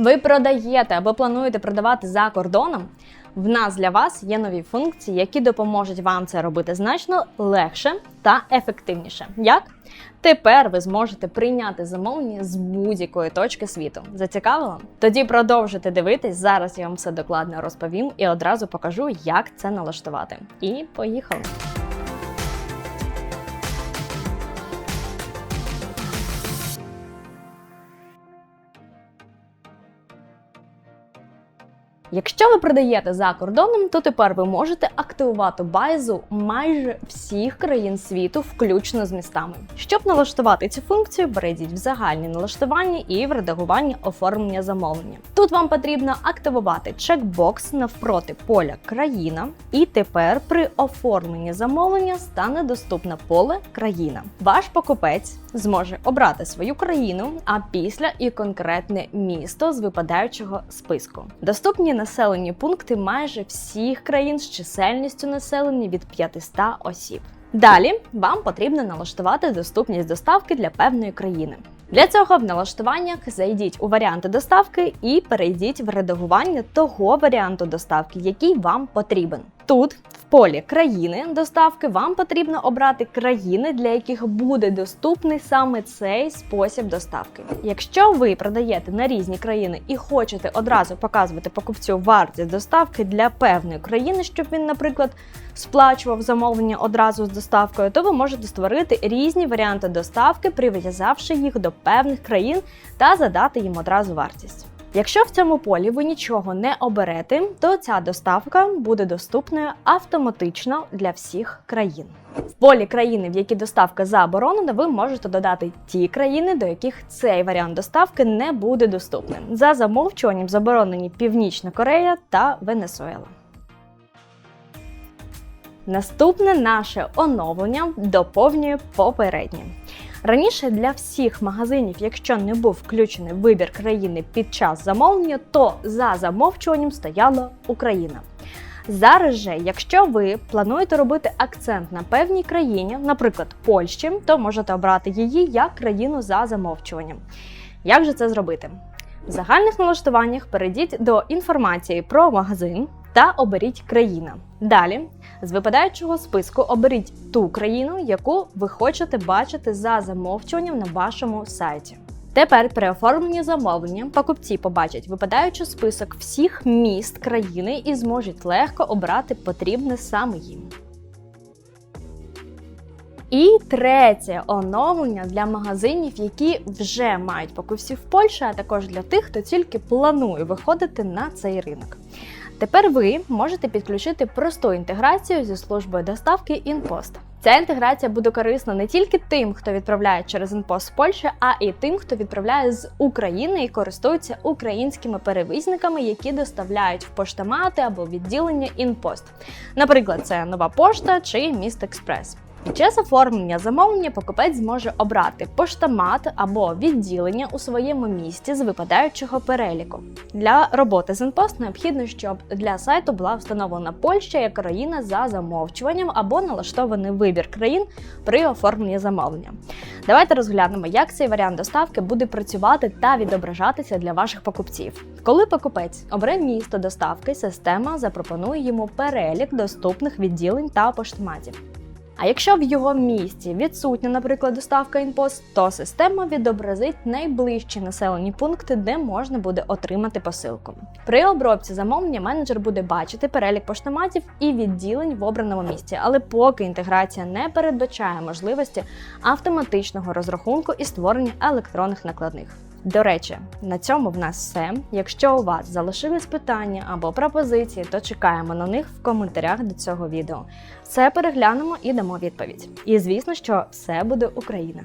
Ви продаєте або плануєте продавати за кордоном? В нас для вас є нові функції, які допоможуть вам це робити значно легше та ефективніше. Як? Тепер ви зможете прийняти замовлення з будь-якої точки світу. Зацікавило? Тоді продовжуйте дивитись. Зараз я вам все докладно розповім і одразу покажу, як це налаштувати. І поїхали! Якщо ви продаєте за кордоном, то тепер ви можете активувати базу майже всіх країн світу, включно з містами. Щоб налаштувати цю функцію, перейдіть в загальні налаштування і в редагування оформлення замовлення. Тут вам потрібно активувати чекбокс навпроти поля країна, і тепер при оформленні замовлення стане доступне поле країна. Ваш покупець зможе обрати свою країну, а після і конкретне місто з випадаючого списку. Доступні населені пункти майже всіх країн з чисельністю населення від 500 осіб. Далі вам потрібно налаштувати доступність доставки для певної країни. Для цього в налаштуваннях зайдіть у варіанти доставки і перейдіть в редагування того варіанту доставки, який вам потрібен. Тут полі країни доставки вам потрібно обрати країни, для яких буде доступний саме цей спосіб доставки. Якщо ви продаєте на різні країни і хочете одразу показувати покупцю вартість доставки для певної країни, щоб він, наприклад, сплачував замовлення одразу з доставкою, то ви можете створити різні варіанти доставки, прив'язавши їх до певних країн та задати їм одразу вартість. Якщо в цьому полі ви нічого не оберете, то ця доставка буде доступною автоматично для всіх країн. В полі країни, в які доставка заборонена, ви можете додати ті країни, до яких цей варіант доставки не буде доступним. За замовчуванням заборонені Північна Корея та Венесуела. Наступне наше оновлення доповнює попереднє. Раніше для всіх магазинів, якщо не був включений вибір країни під час замовлення, то за замовчуванням стояла Україна. Зараз же, якщо ви плануєте робити акцент на певній країні, наприклад, Польщі, то можете обрати її як країну за замовчуванням. Як же це зробити? В загальних налаштуваннях перейдіть до інформації про магазин та оберіть країна. Далі з випадаючого списку оберіть ту країну, яку ви хочете бачити за замовчуванням на вашому сайті. Тепер при оформленні замовлення покупці побачать випадаючий список всіх міст країни і зможуть легко обрати потрібне саме їм. І третє оновлення для магазинів, які вже мають покупців в Польщі, а також для тих, хто тільки планує виходити на цей ринок. Тепер ви можете підключити просту інтеграцію зі службою доставки InPost. Ця інтеграція буде корисна не тільки тим, хто відправляє через InPost з Польщі, а і тим, хто відправляє з України і користується українськими перевізниками, які доставляють в поштомати або відділення InPost. Наприклад, це нова пошта чи Міст Експрес. Під час оформлення замовлення покупець зможе обрати поштомат або відділення у своєму місті з випадаючого переліку. Для роботи з InPost необхідно, щоб для сайту була встановлена Польща як країна за замовчуванням або налаштований вибір країн при оформленні замовлення. Давайте розглянемо, як цей варіант доставки буде працювати та відображатися для ваших покупців. Коли покупець обере місто доставки, система запропонує йому перелік доступних відділень та поштоматів. А якщо в його місті відсутня, наприклад, доставка інпост, то система відобразить найближчі населені пункти, де можна буде отримати посилку. При обробці замовлення менеджер буде бачити перелік поштоматів і відділень в обраному місті, але поки інтеграція не передбачає можливості автоматичного розрахунку і створення електронних накладних. До речі, на цьому в нас все. Якщо у вас залишились питання або пропозиції, то чекаємо на них в коментарях до цього відео. Все переглянемо і дамо відповідь. І звісно, що все буде Україна.